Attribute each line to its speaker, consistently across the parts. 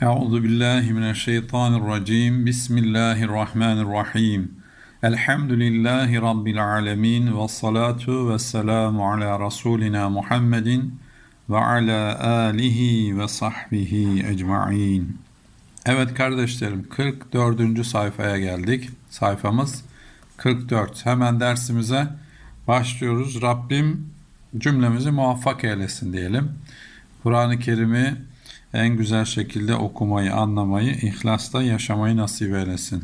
Speaker 1: Euzu billahi mineşşeytanirracim. Bismillahirrahmanirrahim. Elhamdülillahi rabbil alamin ve salatu vesselamu ala rasulina Muhammedin ve ala alihi ve sahbihi ecmaîn. Evet kardeşlerim 44. sayfaya geldik. Sayfamız 44. Hemen dersimize başlıyoruz. Rabbim cümlemizi muvaffak eylesin diyelim. Kur'an-ı Kerim'i en güzel şekilde okumayı, anlamayı, ihlasla yaşamayı nasip eylesin.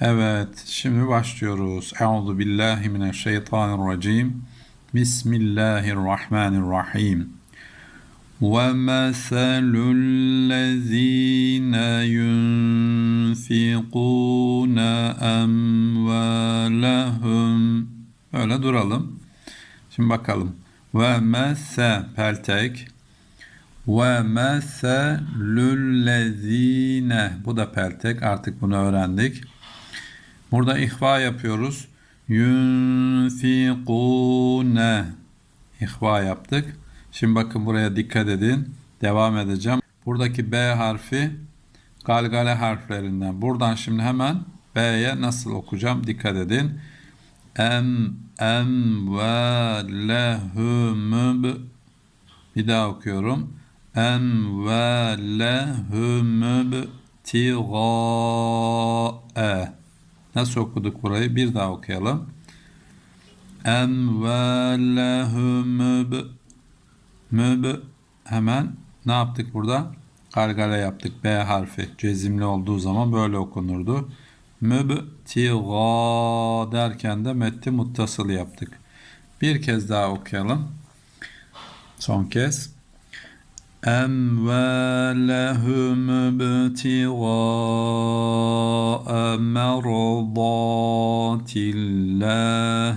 Speaker 1: Evet, şimdi başlıyoruz. Euzu billahi mineşşeytanirracim. Bismillahirrahmanirrahim. وَمَثَلُ الَّذ۪ينَ يُنْفِقُونَ أَمْوَالَهُمْ Böyle duralım. Şimdi bakalım. Ve mese peltek ve meselüllezine bu da peltek artık bunu öğrendik. Burada ihva yapıyoruz. Yunfikune ihva yaptık. Şimdi bakın buraya dikkat edin. Devam edeceğim. Buradaki B harfi galgale harflerinden. Buradan şimdi hemen B'ye nasıl okuyacağım? Dikkat edin. Em em ve lehum bir daha okuyorum emvalehumubtigae Nasıl okuduk burayı? Bir daha okuyalım. Emvalehumub müb hemen ne yaptık burada? Gargara yaptık. B harfi cezimli olduğu zaman böyle okunurdu. Mübtiga derken de metti muttasıl yaptık. Bir kez daha okuyalım. Son kez. أموالهم ابتغاء مرضات الله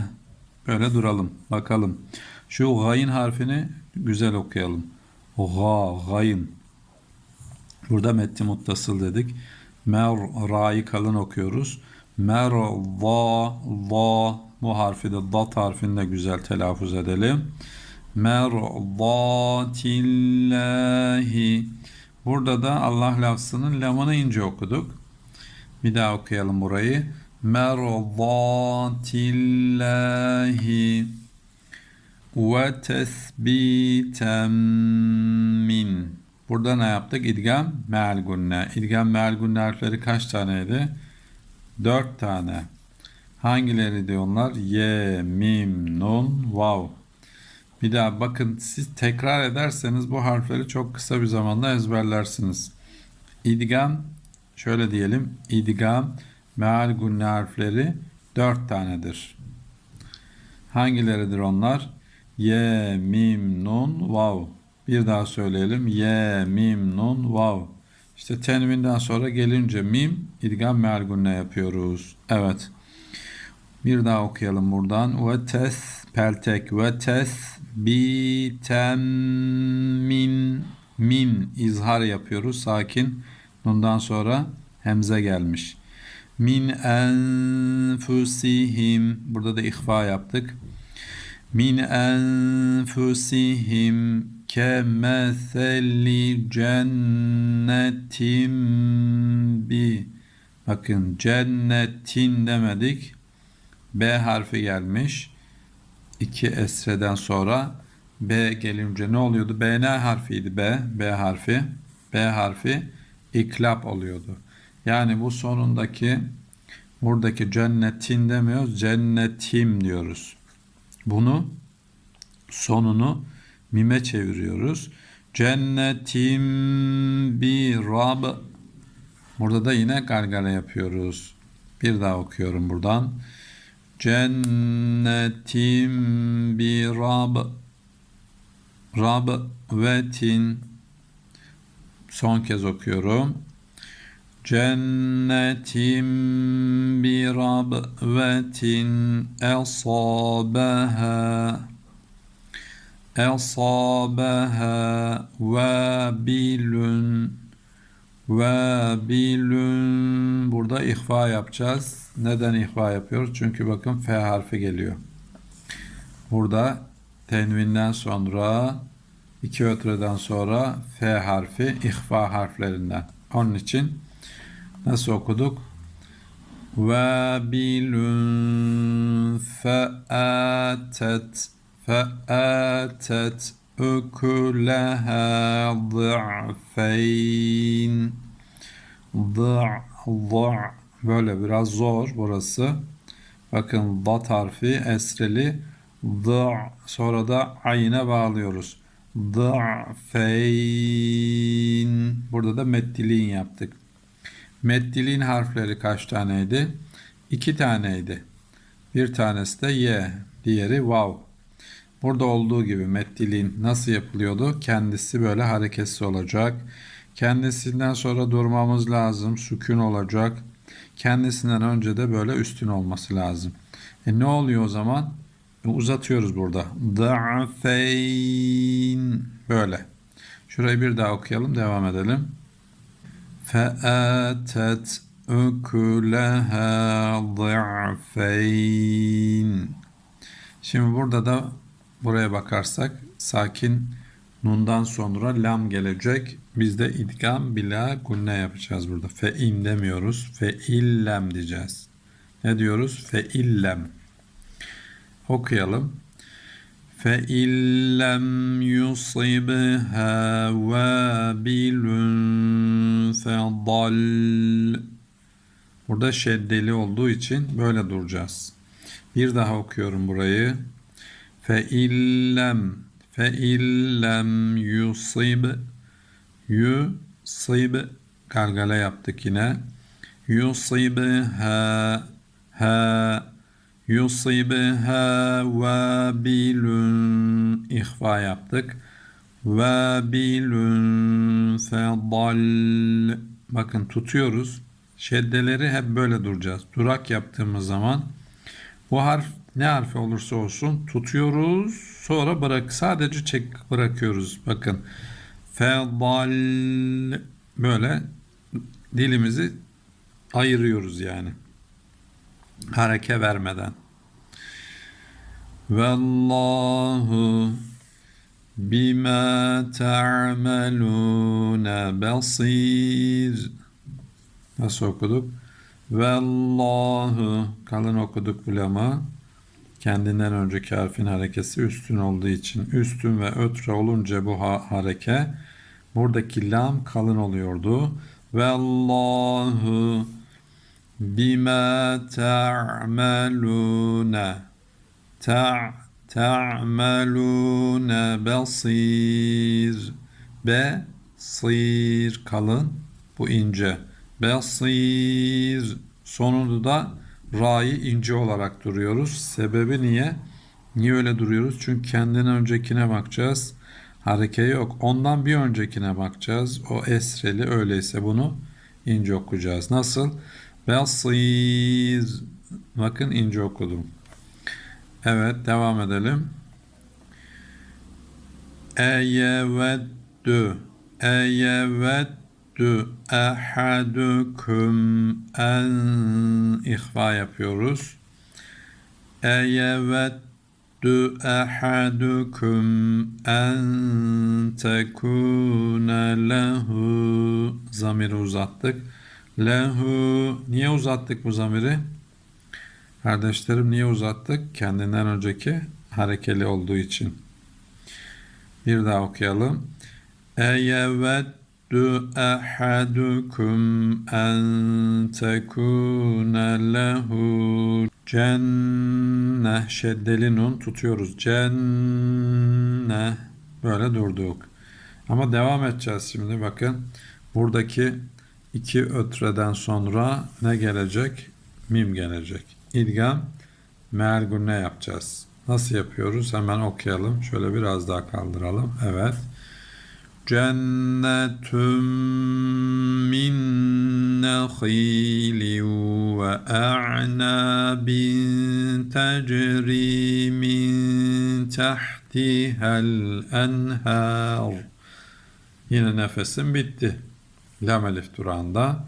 Speaker 1: Böyle duralım. Bakalım. Şu gayın harfini güzel okuyalım. Ga, gayın. Burada metti muttasıl dedik. Mer, ra'yı kalın okuyoruz. Mer, va, va. Bu harfi de dat harfini de güzel telaffuz edelim merdatillahi. Burada da Allah lafzının lamını ince okuduk. Bir daha okuyalım burayı. Merdatillahi ve tesbiten min. Burada ne yaptık? İdgam me'al gunne. İdgam me'al harfleri kaç taneydi? Dört tane. Hangileri diyorlar? Ye, mim, nun, vav. Bir daha bakın siz tekrar ederseniz bu harfleri çok kısa bir zamanda ezberlersiniz. İdgam şöyle diyelim. İdgam meal gunne harfleri dört tanedir. Hangileridir onlar? Ye, mim, nun, vav. Bir daha söyleyelim. Ye, mim, nun, vav. İşte tenvinden sonra gelince mim, idgam meal gunne yapıyoruz. Evet. Bir daha okuyalım buradan. Ve tes peltek ve tes biten min min izhar yapıyoruz. Sakin. Bundan sonra hemze gelmiş. Min enfusihim burada da ihfa yaptık. Min enfusihim kemeseli cennetim bi bakın cennetin demedik. B harfi gelmiş iki esreden sonra B gelince ne oluyordu? B ne harfiydi B? B harfi. B harfi iklap oluyordu. Yani bu sonundaki buradaki cennetin demiyoruz. Cennetim diyoruz. Bunu sonunu mime çeviriyoruz. Cennetim bir rab. Burada da yine gargara yapıyoruz. Bir daha okuyorum buradan. Cennetim bi rab rabvetin son kez okuyorum. Cennetim bi rabvetin esabeha esabeha vabilun vabilun burada ihfa yapacağız. Neden ihva yapıyoruz? Çünkü bakın F harfi geliyor. Burada tenvinden sonra İki ötreden sonra F harfi ihfa harflerinden. Onun için nasıl okuduk? وَابِلٌ فَآتَتْ فَآتَتْ أُكُلَهَا ضِعْفَيْنِ ضع ضع Böyle biraz zor burası. Bakın da harfi esreli da sonra da ayine bağlıyoruz. Da feyn. Burada da meddiliğin yaptık. Meddiliğin harfleri kaç taneydi? İki taneydi. Bir tanesi de ye, diğeri vav. Burada olduğu gibi meddiliğin nasıl yapılıyordu? Kendisi böyle hareketsiz olacak. Kendisinden sonra durmamız lazım. Sükun olacak. Kendisinden önce de böyle üstün olması lazım. E ne oluyor o zaman? E uzatıyoruz burada. Da'feyn. Böyle. Şurayı bir daha okuyalım. Devam edelim. Fe'atet öküleha da'feyn. Şimdi burada da buraya bakarsak sakin nundan sonra lam gelecek. Biz de idgam bila gunne yapacağız burada. Fe in demiyoruz. Fe illem diyeceğiz. Ne diyoruz? Fe illem. Okuyalım. فَاِنْ لَمْ يُصِبْهَا وَابِلٌ فَضَلْ Burada şeddeli olduğu için böyle duracağız. Bir daha okuyorum burayı. فَاِنْ Fe illem yusib yusib gargala yaptık yine. Yusib ha ha yusibha vabilun ihfa yaptık. Vabilun fedal bakın tutuyoruz. Şeddeleri hep böyle duracağız. Durak yaptığımız zaman bu harf ne harfi olursa olsun tutuyoruz. Sonra bırak sadece çek bırakıyoruz. Bakın fedal böyle dilimizi ayırıyoruz yani hareke vermeden. Vallahu bima ta'maluna basir. Nasıl okuduk? Vallahu kalın okuduk bu lama. Kendinden önceki harfin harekesi üstün olduğu için üstün ve ötre olunca bu ha hareke buradaki lam kalın oluyordu. Vallahu bima ta'maluna ta ta'maluna basir basir kalın. Bu ince. Basir. Sonunda da ra'yı ince olarak duruyoruz. Sebebi niye? Niye öyle duruyoruz? Çünkü kendinden öncekine bakacağız. Hareke yok. Ondan bir öncekine bakacağız. O esreli öyleyse bunu ince okuyacağız. Nasıl? Basir. Bakın ince okudum. Evet devam edelim. Eyeveddü Eyeveddü Ehadukum En ihva yapıyoruz. Eyeveddü Ehadukum En tekune lehu Zamiri uzattık. Lehu niye uzattık bu zamiri? Kardeşlerim niye uzattık? Kendinden önceki harekeli olduğu için. Bir daha okuyalım. Eyeveddu ahadukum en tekune lehu cenne şeddeli nun tutuyoruz. Cenne böyle durduk. Ama devam edeceğiz şimdi bakın. Buradaki iki ötreden sonra ne gelecek? Mim gelecek. İdgam meal yapacağız. Nasıl yapıyoruz? Hemen okuyalım. Şöyle biraz daha kaldıralım. Evet. Min nekhilin ve a'nabin tecri min tahtihel enhar. Yine nefesim bitti. Lam elif durağında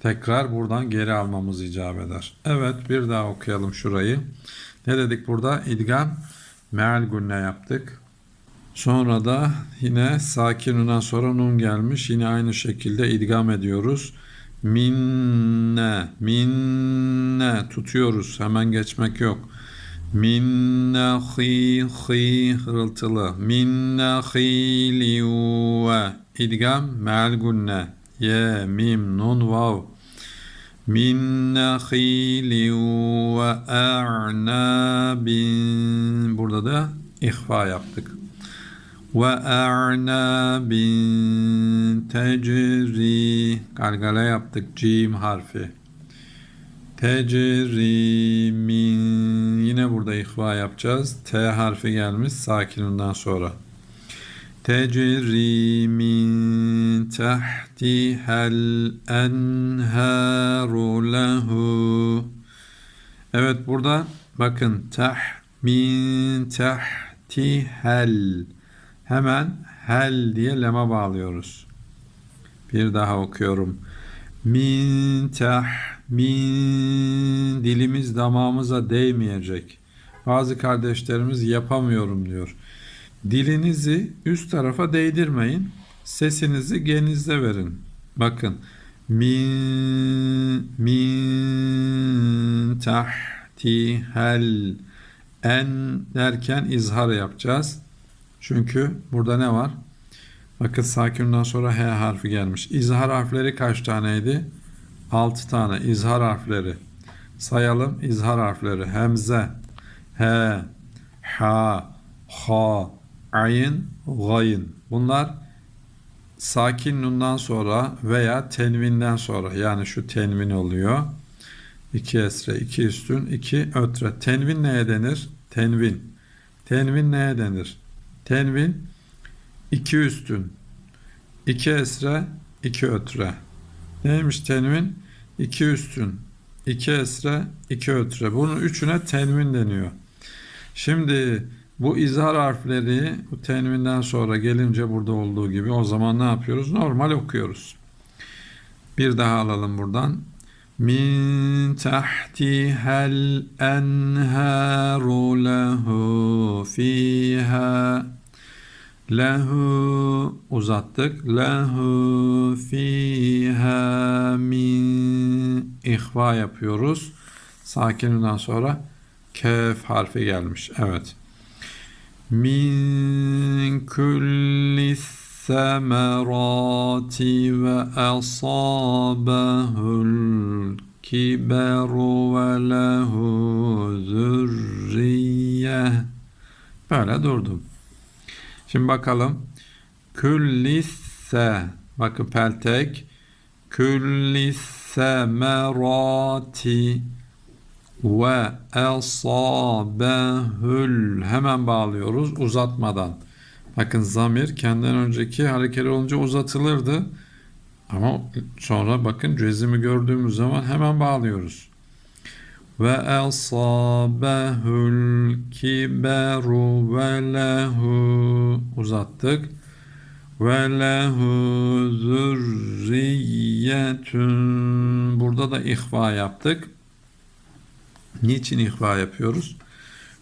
Speaker 1: tekrar buradan geri almamız icap eder. Evet bir daha okuyalım şurayı. Ne dedik burada? İdgam meal günne yaptık. Sonra da yine sakinundan sonra nun gelmiş. Yine aynı şekilde idgam ediyoruz. Minne, minne tutuyoruz. Hemen geçmek yok. Minne hi hi hırıltılı. Minne hili ve idgam me'al gunne. Ye, mim, nun, vav. Min nahili ve a'nabin. Burada da ihfa yaptık. Ve a'nabin tecri. Galgala yaptık. Cim harfi. Tecri min. Yine burada ihfa yapacağız. T harfi gelmiş sakinundan sonra. تجري من تحتها الأنهار له Evet burada bakın tah min tahtihel hemen hel diye lema bağlıyoruz. Bir daha okuyorum. Min tah min dilimiz damağımıza değmeyecek. Bazı kardeşlerimiz yapamıyorum diyor. Dilinizi üst tarafa değdirmeyin. Sesinizi genizde verin. Bakın. Min min tahtihel en derken izhar yapacağız. Çünkü burada ne var? Bakın sakinden sonra H harfi gelmiş. İzhar harfleri kaç taneydi? 6 tane izhar harfleri. Sayalım izhar harfleri. Hemze, H, Ha, Ha, Ayn, Gayn. Bunlar sakin nundan sonra veya tenvinden sonra yani şu tenvin oluyor. İki esre, iki üstün, iki ötre. Tenvin neye denir? Tenvin. Tenvin neye denir? Tenvin iki üstün, iki esre, iki ötre. Neymiş tenvin? İki üstün, iki esre, iki ötre. Bunun üçüne tenvin deniyor. Şimdi bu izhar harfleri bu tenvinden sonra gelince burada olduğu gibi o zaman ne yapıyoruz? Normal okuyoruz. Bir daha alalım buradan. Min tahtihel enharu lehu fiha Lehu uzattık. Lehu fiha min ihva yapıyoruz. Sakininden sonra kef harfi gelmiş. Evet. Min kulli semerati ve asabahul kiberu ve lehu zürriyeh. Böyle durdum. Şimdi bakalım. Küllisse bakın peltek küllisse merati ve asabehül hemen bağlıyoruz uzatmadan. Bakın zamir kendinden önceki harekeli olunca uzatılırdı. Ama sonra bakın cezimi gördüğümüz zaman hemen bağlıyoruz. Kiberu ve lehu uzattık. Lehu zürriyetün burada da ihva yaptık. Niçin ihva yapıyoruz?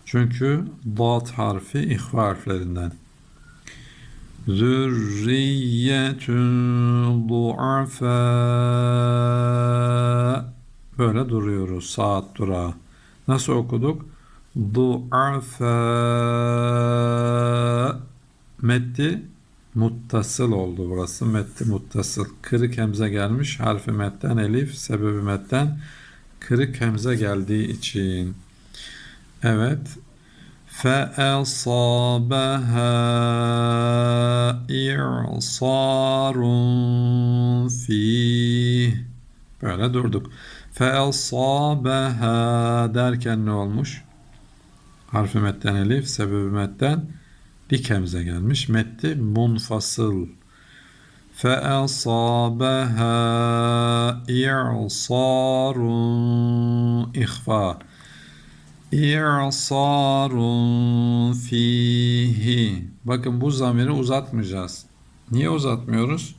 Speaker 1: Çünkü bat harfi ihva harflerinden. Zürriyetün duafa böyle duruyoruz saat durağı. Nasıl okuduk? Duafa metti muttasıl oldu burası. Metti muttasıl. Kırık hemze gelmiş. Harfi metten elif, sebebi metten kırık hemze geldiği için. Evet. فَأَصَابَهَا إِعْصَارٌ فِيهِ Böyle durduk. Fe'asabeha derken ne olmuş? Harfi metten elif, sebebi metten dik hemze gelmiş. Metti munfasıl. Fe'asabeha i'sarun ihfa. İ'sarun fihi. Bakın bu zamiri uzatmayacağız. Niye uzatmıyoruz?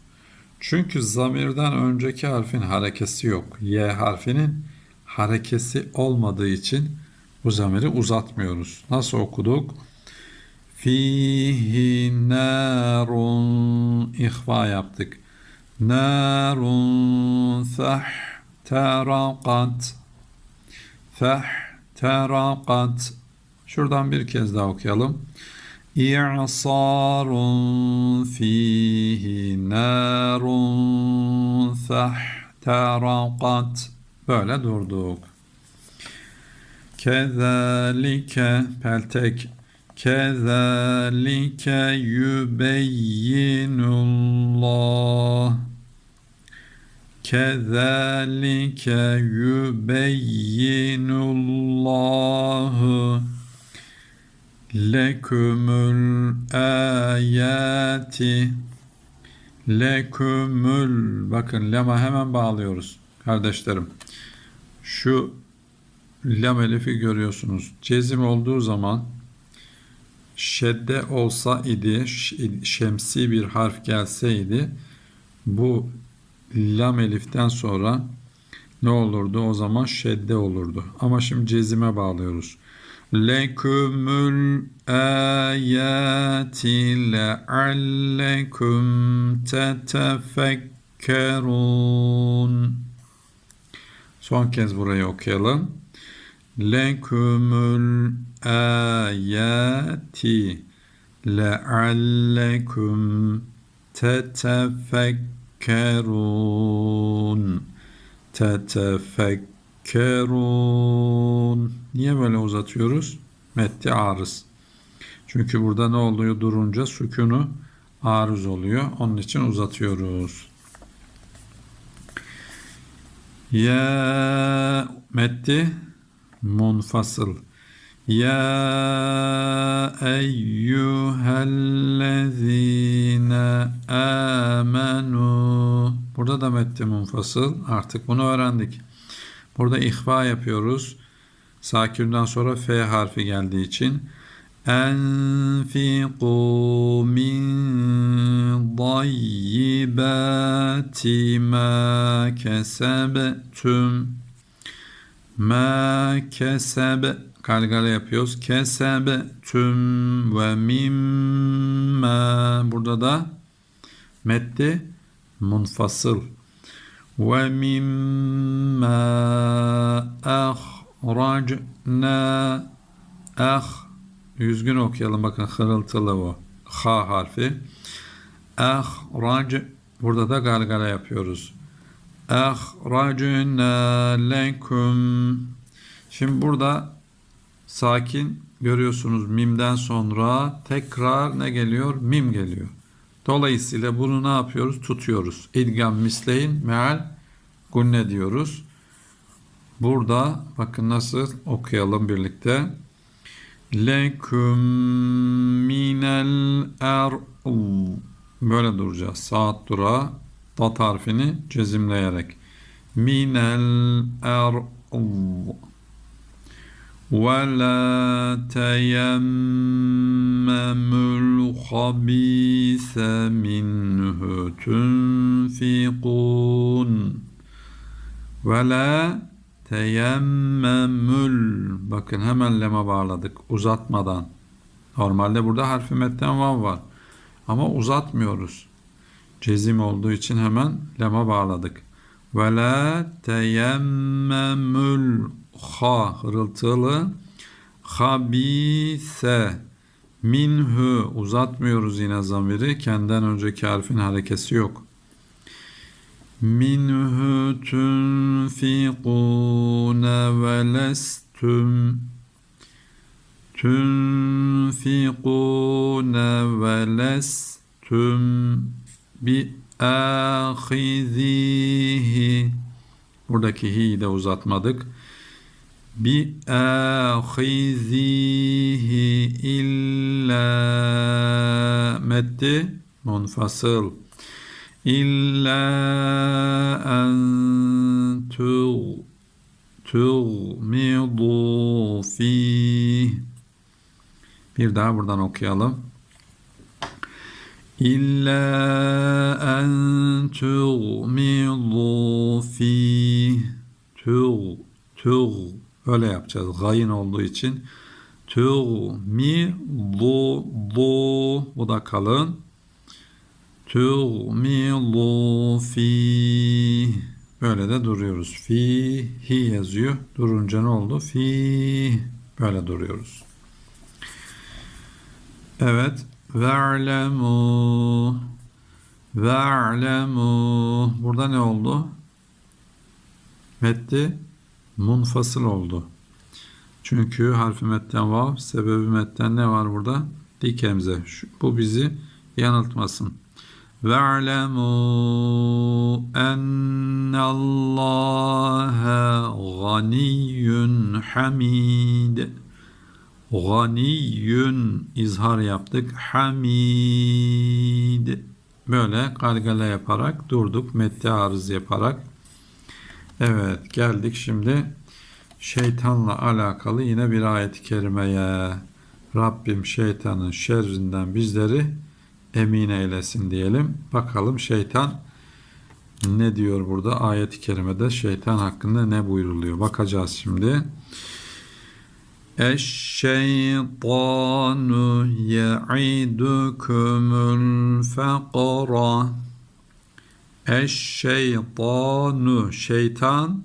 Speaker 1: Çünkü zamirden önceki harfin harekesi yok. Y harfinin harekesi olmadığı için bu zamiri uzatmıyoruz. Nasıl okuduk? Fihi narun ihfa yaptık. Narun fehterakat. Fehterakat. Şuradan bir kez daha okuyalım. İ'sarun fihi narun fehterakat. Böyle durduk. Kezalike peltek Kezalike yubeyyinullah Kezalike yubeyyinullahu lekümül ayati lekümül bakın lema hemen bağlıyoruz kardeşlerim. Şu lam elifi görüyorsunuz. Cezim olduğu zaman şedde olsa idi, şemsi bir harf gelseydi bu lam eliften sonra ne olurdu? O zaman şedde olurdu. Ama şimdi cezime bağlıyoruz. Lekümül ayati leallekum tetefekkerun. Son kez burayı okuyalım. Lekümül ayati leallekum tetefekkerun. Tetefekkerun Niye böyle uzatıyoruz? Metti arız. Çünkü burada ne oluyor durunca sükunu arız oluyor. Onun için uzatıyoruz. Ya metti munfasıl. Ya eyyühellezine amenu. Burada da metti munfasıl. Artık bunu öğrendik. Burada ihva yapıyoruz. Sakinden sonra F harfi geldiği için. Enfiqu min dayyibati ma kesebtüm ma keseb galgala yapıyoruz. Kesebtüm ve mimma burada da metti munfasıl mimma ahracna ah Yüzgün okuyalım bakın hırıltılı o. Ha harfi. Ahrac burada da gargara yapıyoruz. Ahracna lekum Şimdi burada sakin görüyorsunuz mimden sonra tekrar ne geliyor? Mim geliyor. Dolayısıyla bunu ne yapıyoruz? Tutuyoruz. İdgam misleyin meal gunne diyoruz. Burada bakın nasıl okuyalım birlikte leküm minel er böyle duracağız. Saat dura dat harfini cezimleyerek. Minel er teyemmemul habise minhu tunfikun ve la Teyemmemül. Bakın hemen lema bağladık. Uzatmadan. Normalde burada harfi metten vav var. Ama uzatmıyoruz. Cezim olduğu için hemen lema bağladık. Ve la teyemmemül ha hırıltılı. Habise. Minhu uzatmıyoruz yine zamiri. Kendinden önceki harfin harekesi yok. Minhu tunfikune ve lestum tunfikune ve lestum bi ahizihi buradaki hi de uzatmadık. Bi ahizihi illa meddi munfasıl İlla en tuğmidu fih. Bir daha buradan okuyalım. İlla en tuğmidu fih. Tuğ, tuğ. Öyle yapacağız. Gayın olduğu için. Tuğmilu lu bu da kalın. Tuğmilu fi böyle de duruyoruz. Fihi yazıyor. Durunca ne oldu? Fi böyle duruyoruz. Evet. Ve'lemu Ve'lemu Burada ne oldu? Metti munfasıl oldu. Çünkü harfi metten vav, sebebi metten ne var burada? Dik hemze. Şu- Bu bizi yanıltmasın. Ve'lemû ennallâhe ganiyyun hamid. Ganiyyun izhar yaptık. Hamid. Böyle gargala yaparak durduk. Metti arız yaparak. Evet geldik şimdi şeytanla alakalı yine bir ayet-i kerimeye. Rabbim şeytanın şerrinden bizleri emin eylesin diyelim. Bakalım şeytan ne diyor burada ayet-i kerimede şeytan hakkında ne buyruluyor. Bakacağız şimdi. Eşşeytanu ye'idukumul faqra Eşşeytanu şeytan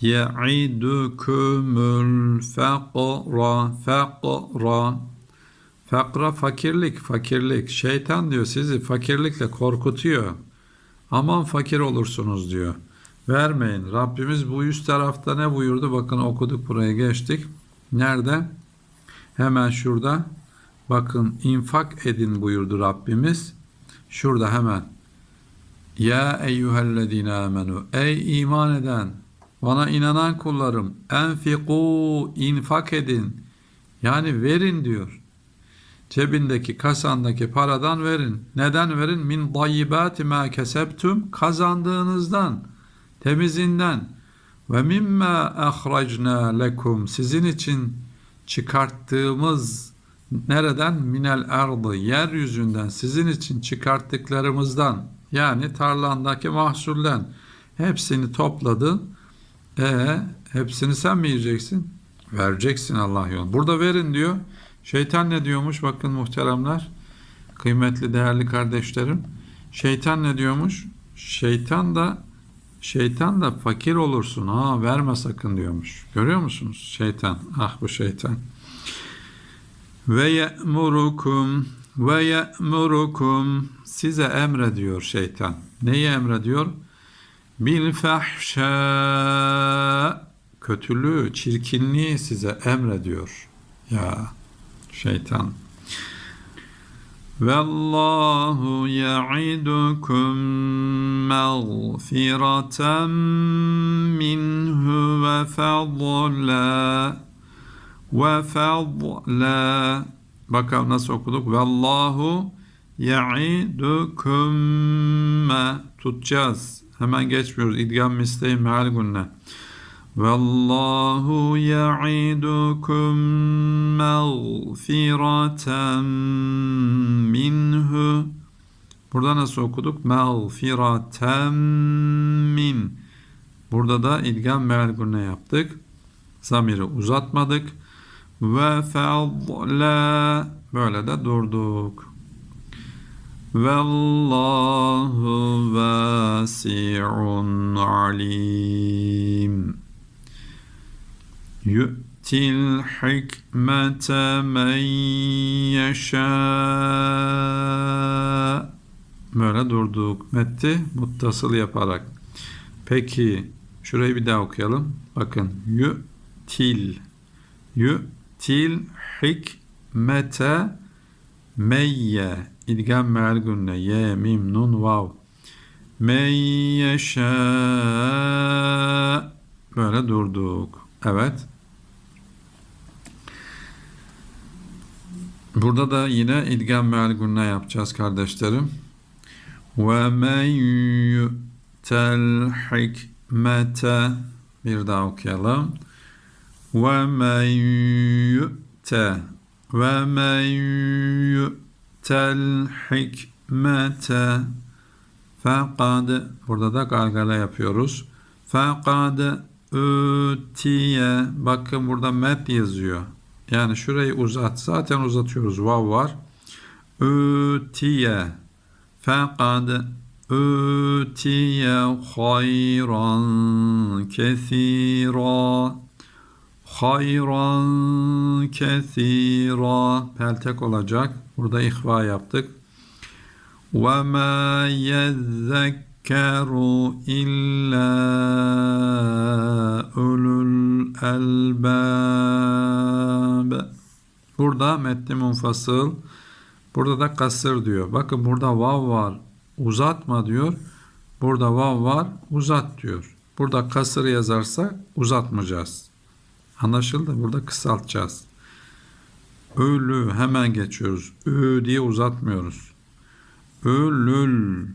Speaker 1: ye'idukumul faqra faqra Fakra fakirlik, fakirlik. Şeytan diyor sizi fakirlikle korkutuyor. Aman fakir olursunuz diyor. Vermeyin. Rabbimiz bu yüz tarafta ne buyurdu? Bakın okuduk buraya geçtik. Nerede? Hemen şurada. Bakın infak edin buyurdu Rabbimiz. Şurada hemen. Ya eyyühellezine amenu. Ey iman eden, bana inanan kullarım. Enfiku, infak edin. Yani verin diyor. Cebindeki kasandaki paradan verin. Neden verin? Min dayyibati ma kesebtum kazandığınızdan, temizinden ve mimma ahracna lekum sizin için çıkarttığımız nereden? Minel ardı yeryüzünden sizin için çıkarttıklarımızdan yani tarlandaki mahsulden hepsini topladın. E hepsini sen mi yiyeceksin? Vereceksin Allah yolunda. Burada verin diyor. Şeytan ne diyormuş? Bakın muhteremler, kıymetli değerli kardeşlerim. Şeytan ne diyormuş? Şeytan da şeytan da fakir olursun. Ha verme sakın diyormuş. Görüyor musunuz? Şeytan. Ah bu şeytan. Ve ye'murukum ve ye'murukum size emrediyor şeytan. Neyi emrediyor? Bil fahşa kötülüğü, çirkinliği size emrediyor. Ya şeytan. Vallahu ya'idukum mağfireten minhu ve fadla ve fadla Bakalım nasıl okuduk? Vallahu ya'idukum tutacağız. Hemen geçmiyoruz. İdgam misleyin meal gunne. Vallahu ya'idukum mağfireten minhu Burada nasıl okuduk? Mağfireten min Burada da idgam meal yaptık. Zamiri uzatmadık. Ve fadla böyle de durduk. Vallahu vasi'un alim. Yu'til hikmete men yeşâ. Böyle durduk. Metti muttasıl yaparak. Peki şurayı bir daha okuyalım. Bakın. Yu'til. Yu'til hikmete meyye. İdgam meal gunne. Ye, mim, nun, vav. Men. Böyle durduk. Evet. Burada da yine idgam meal gunne yapacağız kardeşlerim. Ve men yu'tel hikmete bir daha okuyalım. Yu'te ve men yu'tel hikmete fekad burada da gargara yapıyoruz. Fekad Ütiye bakın burada met yazıyor. Yani şurayı uzat. Zaten uzatıyoruz. Vav var. Ötiye. Fekad ötiye hayran kesira hayran kesira peltek olacak. Burada ihva yaptık. Ve ma yezekkeru illa ulul elbab. Burada metni munfasıl. Burada da kasır diyor. Bakın burada vav var. Uzatma diyor. Burada vav var. Uzat diyor. Burada kasır yazarsa uzatmayacağız. Anlaşıldı? Burada kısaltacağız. Ölü hemen geçiyoruz. Ü diye uzatmıyoruz. Ölül.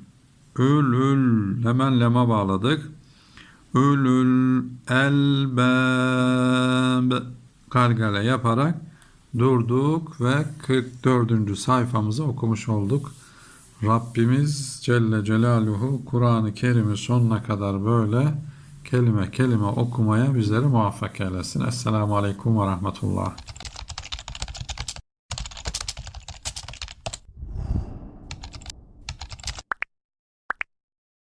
Speaker 1: Ölül. Hemen lema bağladık. Ölül elbab. Gargara yaparak durduk ve 44. sayfamızı okumuş olduk. Rabbimiz Celle Celaluhu Kur'an-ı Kerim'i sonuna kadar böyle kelime kelime okumaya bizleri muvaffak eylesin. Esselamu Aleyküm ve Rahmetullah.